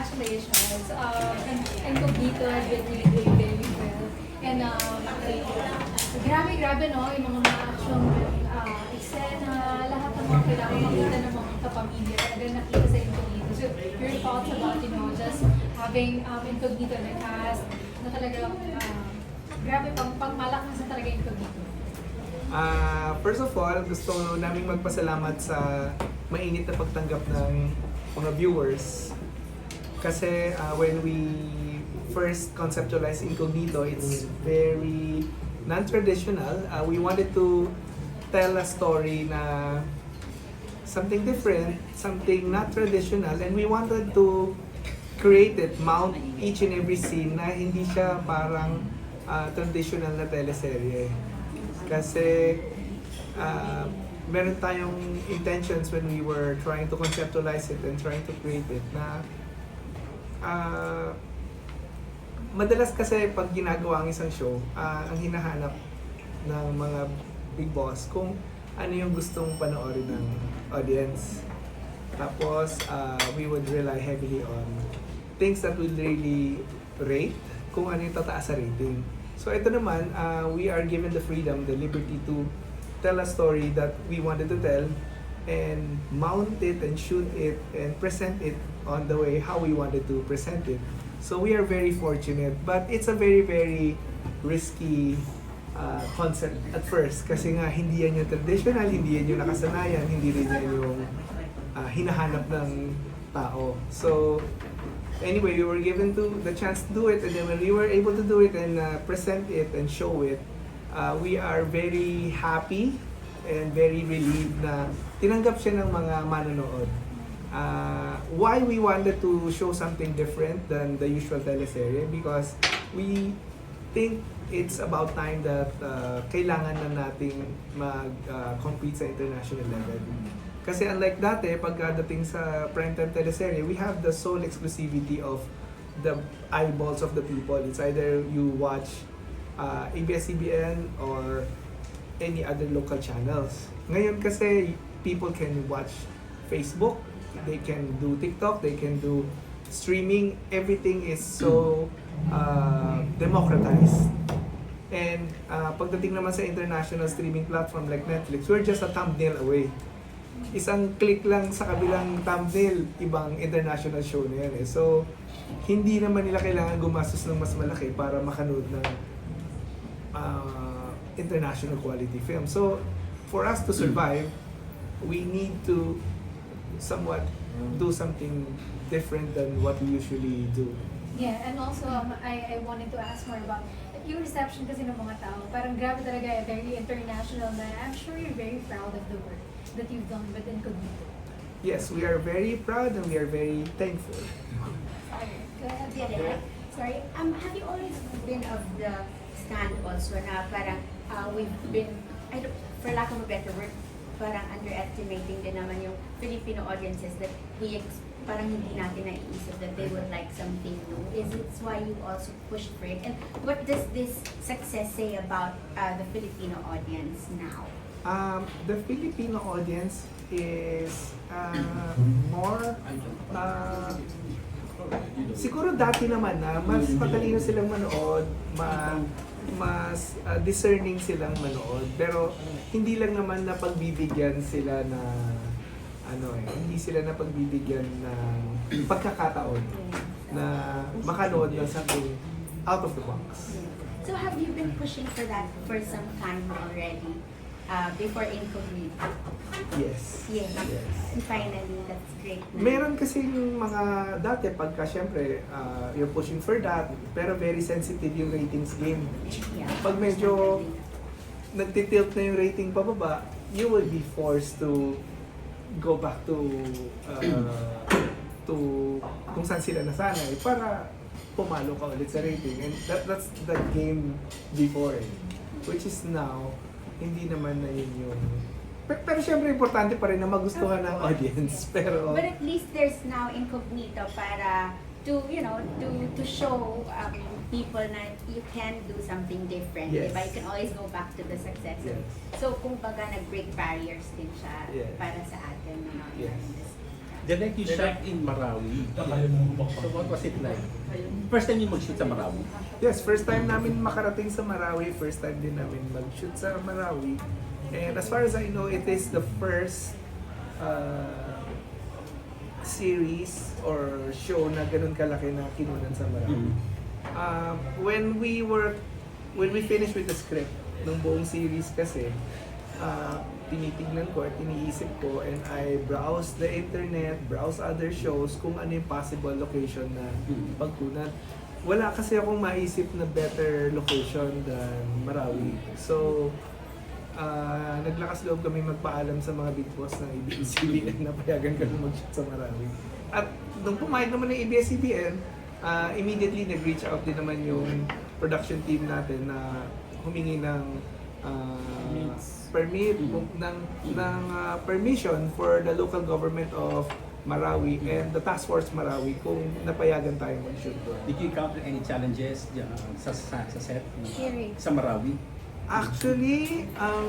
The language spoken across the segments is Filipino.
congratulations. Um, and, and Cognito has been really doing very well. And um, grabe, grabe no, yung mga action uh, eksena, lahat ng mga kailangan makita ng mga kapamilya, talaga nakita sa Incognito. So your thoughts about, you know, just having um, Incognito in the cast, na talaga, uh, grabe, pang, pangmalakas na talaga Incognito. Ah, first of all, gusto naming magpasalamat sa mainit na pagtanggap ng mga viewers. Kasi ah, when we first conceptualized Incognito, it's very non-traditional. Ah, we wanted to tell a story na something different, something not traditional, and we wanted to create it, mount each and every scene na hindi siya parang ah, traditional na teleserye. Kasi uh, meron tayong intentions when we were trying to conceptualize it and trying to create it na uh, madalas kasi pag ginagawa ang isang show, ah, ang hinahanap ng mga big boss kung ano yung gustong panoorin ng audience. Tapos, ah, we would rely heavily on things that will really rate kung ano yung tataas sa rating. So ito naman, uh, we are given the freedom, the liberty to tell a story that we wanted to tell and mount it and shoot it and present it on the way how we wanted to present it. So we are very fortunate, but it's a very, very risky uh, concept at first kasi nga hindi yan yung traditional, hindi yan yung nakasanayan, hindi rin yan yung uh, hinahanap ng tao. So anyway, we were given to the chance to do it, and then when we were able to do it and uh, present it and show it, uh, we are very happy and very relieved na tinanggap siya ng mga manonood. Uh, why we wanted to show something different than the usual teleserye because we think it's about time that uh, kailangan na nating mag-compete sa international level. Kasi unlike dati, pagkadating sa primetime teleserye, we have the sole exclusivity of the eyeballs of the people. It's either you watch uh, ABS-CBN or any other local channels. Ngayon kasi, people can watch Facebook, they can do TikTok, they can do streaming. Everything is so uh, democratized. And uh, pagdating naman sa international streaming platform like Netflix, we're just a thumbnail away isang click lang sa kabilang thumbnail, ibang international show na yan eh. So, hindi naman nila kailangan gumastos ng mas malaki para makanood ng uh, international quality film. So, for us to survive, we need to somewhat do something different than what we usually do. Yeah, and also um, I, I wanted to ask more about yung reception kasi ng mga tao. Parang grabe talaga, eh, very international na I'm sure you're very proud of the work that you've done with Incognito. Yes, we are very proud and we are very thankful. Sorry, go ahead. Direk, sorry, um, have you always been of the stand also na parang uh, we've been, I don't, for lack of a better word, parang underestimating din naman yung Filipino audiences that we ex- parang hindi natin naiisip that they would like something new. Is it why you also pushed for it? And what does this success say about uh, the Filipino audience now? Um, the Filipino audience is uh, more uh, siguro dati naman na mas matalino silang manood, ma, mas uh, discerning silang manood, pero hindi lang naman na pagbibigyan sila na ano eh, hindi sila na pagbibigyan ng pagkakataon na makanood ng something out of the box. So have you been pushing for that for some time already? Uh, before Incognito? Yes. Yes. Yes. And finally, that's great. na. Meron kasi yung mga dati pagka syempre uh, you're pushing for that pero very sensitive yung ratings game. Yeah. Pag medyo nagtitilt na yung rating pababa, you will be forced to go back to uh, to kung saan sila nasanay para pumalo ka ulit sa rating. And that, that's the game before eh. Which is now, hindi naman na yun yung... Pero, pero syempre importante pa rin na magustuhan ng audience. Pero... But at least there's now incognito para to, you know, to to show um, people na you can do something different. Yes. Diba? You can always go back to the success. Yes. So, kung baga, nag-break barriers din siya Yes. para sa atin. Know, Yes. Direct you shot in Marawi. So what was it like? First time you mag-shoot sa Marawi? Yes, first time namin makarating sa Marawi, first time din namin mag-shoot sa Marawi. And as far as I know, it is the first uh, series or show na ganun kalaki na kinunan sa Marawi. Mhm. Uh, when we were, when we finished with the script ng buong series kasi, uh, tinitignan ko at iniisip ko and I browse the internet, browse other shows kung ano yung possible location na Mhm. pagkunan. Wala kasi akong maisip na better location than Marawi. So, ah, naglakas loob kami magpaalam sa mga big boss ng ABS-CBN na payagan kami mag-shoot sa Marawi. At nung pumayag naman ng ABS-CBN, ah, immediately nag-reach out din naman yung production team natin na humingi ng ah, permit Mm. ng ng ah, permission for the local government of Marawi and the Task Force Marawi kung napayagan tayo mag-shoot doon. Did you encounter any challenges dyan sa, sa, sa set Sharing. sa Marawi? Actually, ang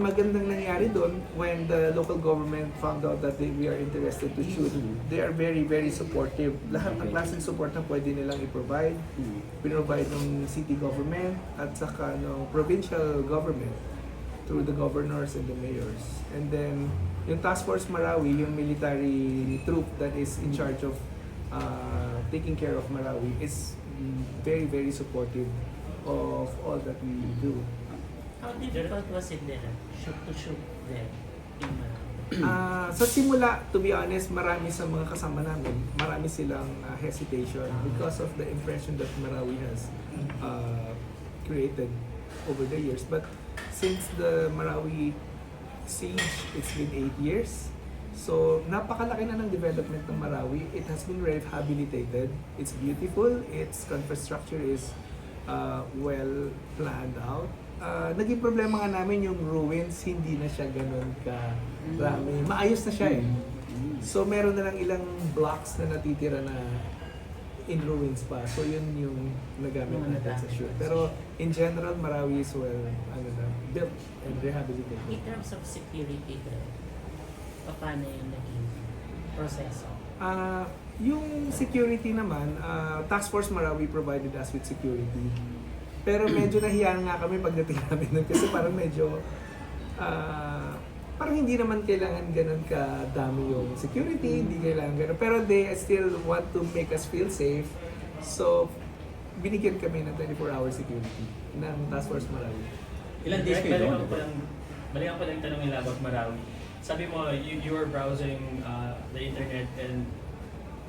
magandang nangyari doon when the local government found out that they, we are interested to shoot, they are very, very supportive. Lahat ng klaseng support na pwede nilang i-provide, Hmm. pinrovide ng city government at saka ng provincial government through the governors and the mayors. And then, yung Task Force Marawi, yung military troop that is in charge of uh, taking care of Marawi is very, very supportive of all that we do. How difficult was it then? Shoot to shoot then in Marawi? Ah, sa simula, to be honest, marami sa mga kasama namin, marami silang ah, hesitation because of the impression that Marawi has uh, created over the years. But since the Marawi siege, it's been eight years. So, napakalaki na ng development ng Marawi. It has been rehabilitated. It's beautiful. Its infrastructure is uh, well planned out. Uh, naging problema nga namin yung ruins, hindi na siya ganun ka rami. Maayos na siya eh. Hmm. So meron na lang ilang blocks na natitira na in ruins pa. So yun yung nagamit natin sa nagamit. shoot. Pero in general, Marawi is well ano na, built and rehabilitated. In terms of security then, paano yung naging proseso? Ah, yung security naman, ah, Task Force Marawi provided us with security. Pero medyo nahiya nga kami pagdating namin nun kasi parang medyo ah, parang hindi naman kailangan ganun kadami yung security, hindi kailangan ganun. Pero they still want to make us feel safe. So, binigyan kami ng 24-hour security ng Task Force Marawi. Ilan days kayo doon? balikan ko lang tanong nila about Marawi. Sabi mo, you, you were browsing uh, the internet and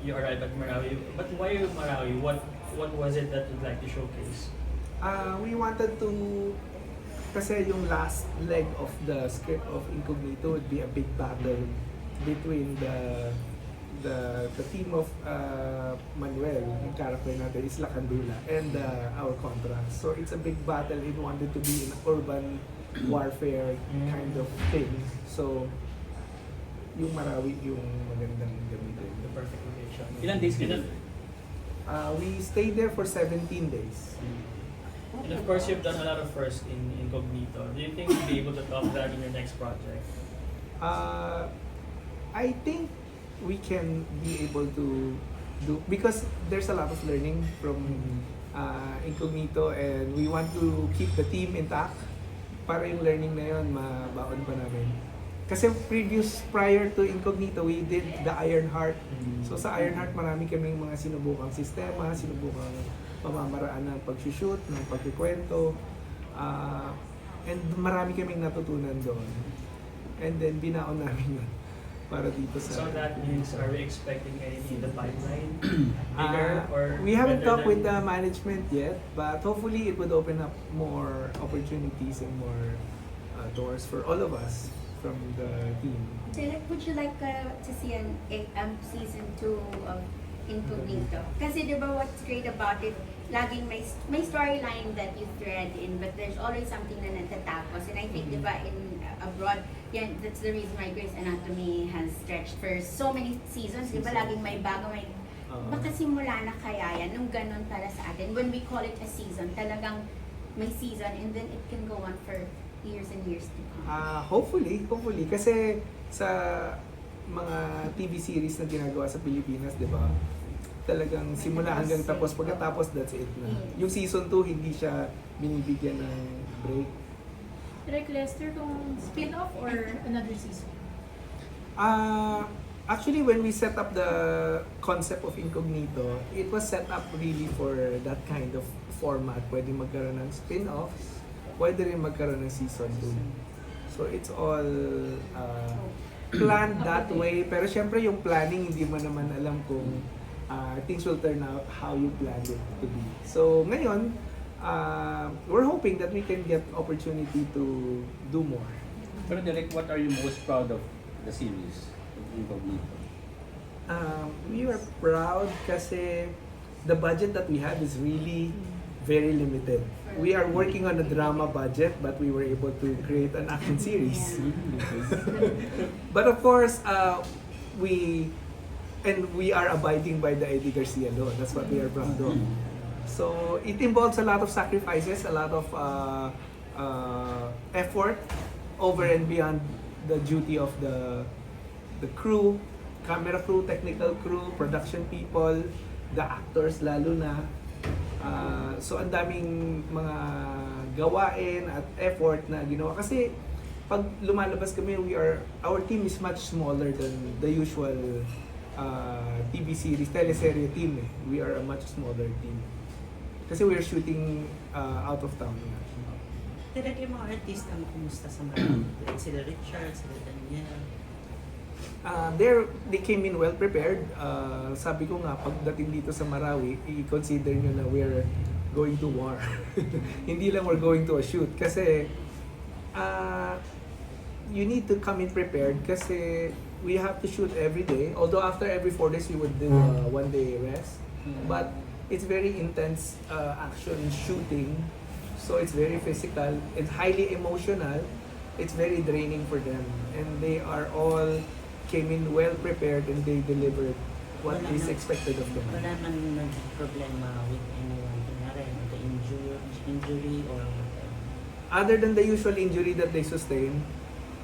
you arrived at Marawi. But why Marawi? What what was it that you'd like to showcase? Uh, we wanted to kasi yung last leg of the script of Incognito would be a big battle between the the the team of uh, Manuel, yung character natin, is Lacandula, and uh, our contrast. So it's a big battle. It wanted to be an urban warfare kind of thing. So yung Marawi yung magandang gamitin. The perfect location. Ilan days kayo? Uh, we stayed there for 17 days. And of course, you've done a lot of first in Incognito. Do you think you'll be able to top that in your next project? Uh, I think we can be able to do because there's a lot of learning from uh, Incognito and we want to keep the team intact para yung learning na yun mabaon pa namin. Kasi previous, prior to Incognito, we did the Iron Heart. So sa Iron Heart, marami kaming mga sinubukang sistema, sinubukang pamamaraan ng pag-shoot, ng pagkikwento. Ah, and marami kaming natutunan doon. And then binaon namin yun para dito sa... So that means, are we expecting anything in the pipeline? Bigger Ah, or we haven't talked with the management yet, but hopefully it would open up more opportunities and more uh, doors for all of us from the team. Direk, would you like uh, to see an a, um, season 2 of Incognito? Kasi di ba what's great about it, laging may, may storyline that you thread in, but there's always something na natatapos. And I think, di ba, in uh, abroad, yan, that's the reason why Grey's Anatomy has stretched for so many seasons. Di ba, laging may bago, may Uh, Baka simula na kaya yan, nung ganun para sa atin. When we call it a season, talagang may season and then it can go on for years and years to come. Ah, hopefully, hopefully. Kasi sa mga TV series na ginagawa sa Pilipinas, di ba? Talagang simula hanggang tapos, pagkatapos that's it na. Yung season 2, hindi siya binibigyan ng break. Direct Lester, kung spin-off or another season? Uh, actually, when we set up the concept of Incognito, it was set up really for that kind of format. Pwede magkaroon ng spin-offs, pwede rin magkaroon ng season 2. So it's all uh, planned that way. Pero syempre yung planning, hindi mo naman alam kung uh, things will turn out how you planned it to be. So ngayon, uh, we're hoping that we can get opportunity to do more. Pero Derek, what are you most proud of the series? of Incognito? Um, we are proud kasi the budget that we have is really very limited. We are working on a drama budget, but we were able to create an action series. but of course, uh, we and we are abiding by the Eddie Garcia law. That's what we are proud of. So it involves a lot of sacrifices, a lot of uh, uh, effort over and beyond the duty of the the crew, camera crew, technical crew, production people, the actors lalo na. Uh, so ang daming mga gawain at effort na ginawa kasi pag lumalabas kami we are our team is much smaller than the usual uh, TV series teleserye team eh. we are a much smaller team kasi we are shooting uh, out of town na. Direct yung mga artista mo kumusta sa like sila Richard, sila Daniel. Uh, they're, they came in well prepared. Uh, sabi ko nga, pagdating dito sa Marawi, i-consider nyo na we're going to war. Hindi lang we're going to a shoot. Kasi, uh, you need to come in prepared kasi we have to shoot every day. Although after every four days, we would do a one day rest. Mm. But it's very intense uh, action shooting. So it's very physical. It's highly emotional. It's very draining for them. And they are all came in well prepared and they delivered what Wala is na- expected of them. Wala man naging problema with anyone. Kunyari, nagka-injury, injury or whatever. Other than the usual injury that they sustain,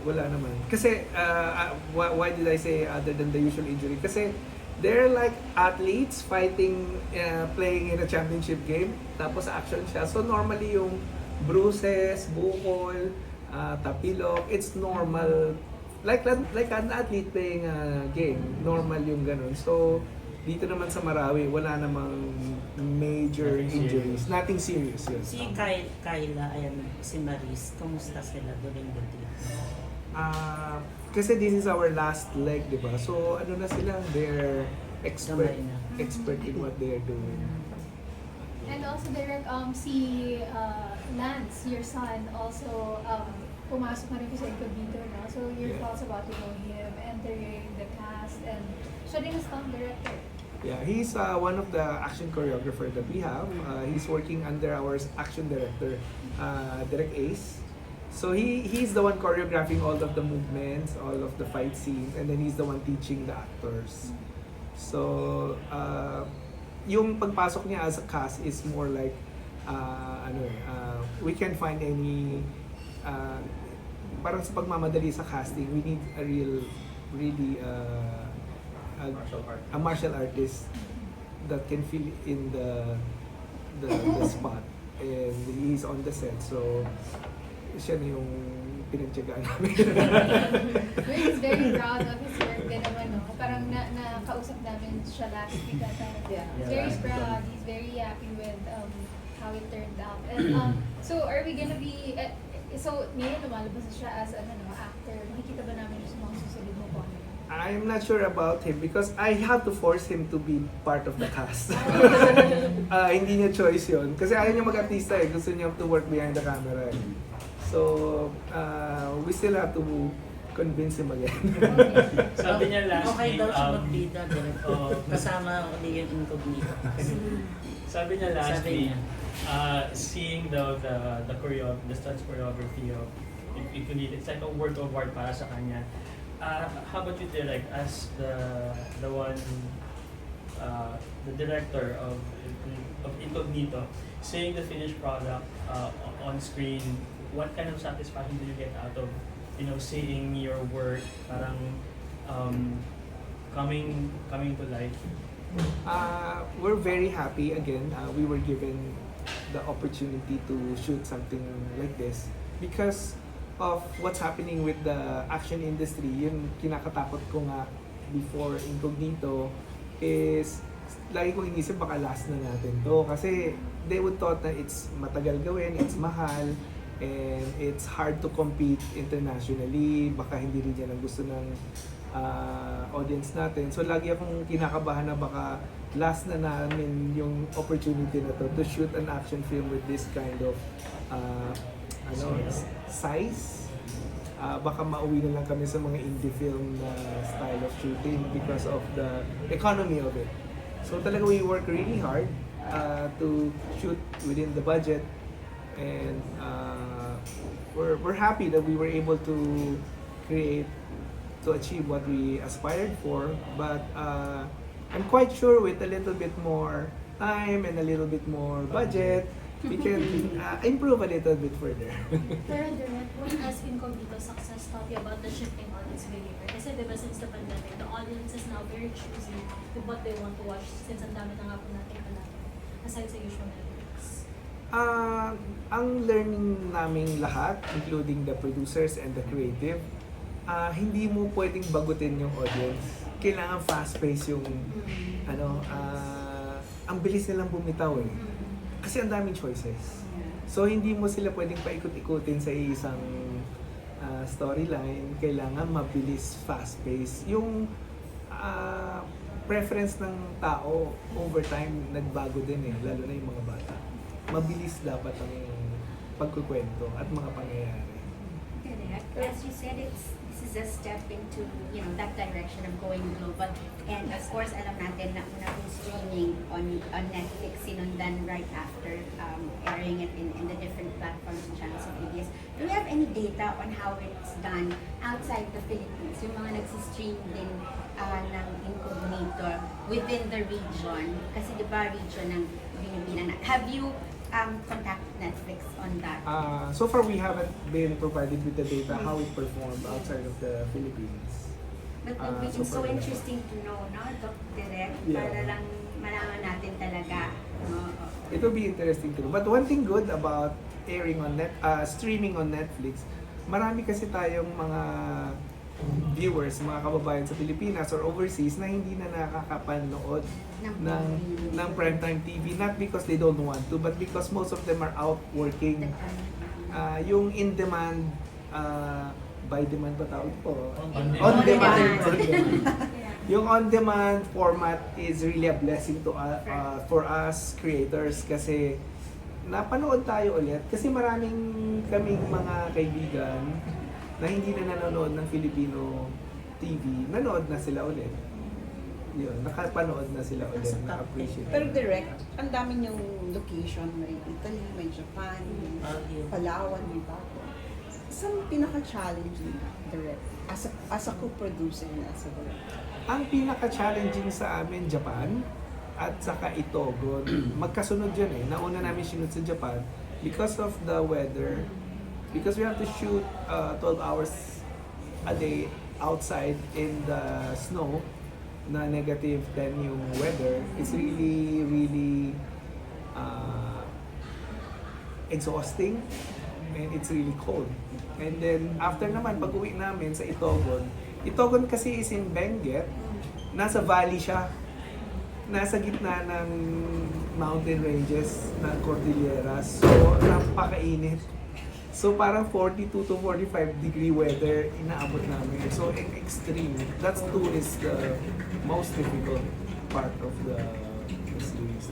wala naman. Kasi, uh, uh, why, why did I say other than the usual injury? Kasi, they're like athletes fighting, uh, playing in a championship game, tapos action siya. So, normally yung bruises, bukol, uh, tapilok, it's normal. Like, like an athlete playing a game, normal yung ganun. So, dito naman sa Marawi, wala namang major Nothing injuries. serious. Nothing serious. Yes. Si Kyle, Kyla, ayan, si Maris, kumusta sila during the trip? Ah, kasi this is our last leg, di ba? So, ano na sila, they're expert, expert in what they're doing. And also, Direct, um, si uh, Lance, your son, also um, pumasok na rin po sa Incognito, no? So, your Yeah. thoughts about, you know, him entering the cast and siya rin ang stunt director. Yeah, he's uh, one of the action choreographer that we have. Uh, he's working under our action director, uh, Direct Ace. So he he's the one choreographing all of the movements, all of the fight scenes, and then he's the one teaching the actors. So, uh, yung pagpasok niya as a cast is more like, uh, ano eh, uh, we can find any, uh, parang sa pagmamadali sa casting, we need a real, really, uh, a, Martial art. a martial artist that can fill in the, the, the spot. And he's on the set, so siya na yung pinagtyagaan namin. We're very proud of his work din naman, no? Parang na nakausap namin siya last week at uh, Yeah. he's very proud. He's very happy with um, how it turned out. And um, so, are we gonna be... Uh, so, ngayon lumalabas na siya as ano, no, actor. Makikita ba namin sa mga susunod mo po? I'm not sure about him because I have to force him to be part of the cast. Ah, hindi niya choice yon Kasi ayaw niya mag-artista eh. Gusto niya to work behind the camera eh. So, uh, we still have to convince him again. Sabi niya last Okay daw siya um, magbida, direct. oo. Kasama ulit yung incognito. Sabi niya last Sabi week, niya. uh, seeing the the the choreo, the stunts choreography of Ikunit, it's like a work of art para sa kanya. Uh, how about you, Derek, as the the one, uh, the director of of Incognito, seeing the finished product uh, on screen, what kind of satisfaction do you get out of, you know, seeing your work parang um, coming coming to life? Uh, we're very happy again. Uh, we were given the opportunity to shoot something like this because of what's happening with the action industry. Yun kinakatakot ko nga before Incognito is lagi ko inisip baka last na natin to kasi they would thought na it's matagal gawin, it's mahal, and it's hard to compete internationally. Baka hindi rin yan ang gusto ng uh, audience natin. So lagi akong kinakabahan na baka last na namin yung opportunity na to to shoot an action film with this kind of uh, ano, size. Uh, baka mauwi na lang kami sa mga indie film na style of shooting because of the economy of it. So talaga we work really hard uh, to shoot within the budget and uh, we're, we're happy that we were able to create to achieve what we aspired for but uh, I'm quite sure with a little bit more time and a little bit more budget we can uh, improve a little bit further. Pero Direct, what has Incognito success you about the shifting audience behavior? Kasi diba since the pandemic, the audience is now very choosy with what they want to watch since ang dami na nga po natin hanapin aside sa usual Ah, ang learning naming lahat, including the producers and the creative, ah, hindi mo pwedeng bagutin yung audience. Kailangan fast-paced yung, ano, ah, ang bilis nilang bumitaw eh. Kasi ang daming choices. So, hindi mo sila pwedeng paikot-ikutin sa isang ah, storyline. Kailangan mabilis, fast-paced. Yung ah, preference ng tao over time nagbago din eh, lalo na yung mga bata. Mabilis dapat ang pagkukwento at mga pangyayari. Correct. As you said, it's this is a step into you know that direction of going global. And of course, alam natin na una pong streaming on on Netflix sinundan right after um, airing it in, in the different platforms and channels of ABS. Do we have any data on how it's done outside the Philippines? Yung mga nagsistream din uh, ng Incognito within the region. Kasi di ba region ng Pilipinas. Have you um, contacted Netflix on that? Ah, so far, we haven't been provided with the data how it performed outside of the Philippines. But Ah, uh, it's so so far, interesting to know, no, Doc Direct, Yeah. para lang malaman natin talaga. No? It will be interesting to know. But one thing good about airing on net, uh, streaming on Netflix, marami kasi tayong mga viewers, mga kababayan sa Pilipinas or overseas na hindi na nakakapanood Ng ng ng primetime TV not because they don't want to but because most of them are out working. Ah, yung in demand ah, by demand ba tawag po? On on demand. demand, On on demand. yung on demand format is really a blessing to uh, uh, for us creators kasi napanood tayo ulit. Kasi maraming kaming mga kaibigan na hindi na nanonood ng Filipino TV, nanood na sila ulit. Yun, nakapanood na sila ulit, na-appreciate. Pero direct, ang dami niyong location. May Italy, may Japan, may Baguio. Palawan, may Baco. Saan pinaka-challenging direct? As a, as a co-producer na sa direct. Ang pinaka-challenging sa amin, Japan at saka Itogon. Magkasunod yun eh. Nauna namin sinut sa Japan because of the weather. Because we have to shoot uh, 12 hours a day outside in the snow na negative 10 yung weather. It's really, really uh, exhausting and it's really cold. And then after naman pag uwi namin sa Itogon, Itogon kasi is in Benguet, nasa valley siya. Nasa gitna ng mountain ranges ng Cordilleras. So napakainit. So parang 42 to 45 degree weather inaabot namin. So extreme. That's too is the most difficult part of the, the series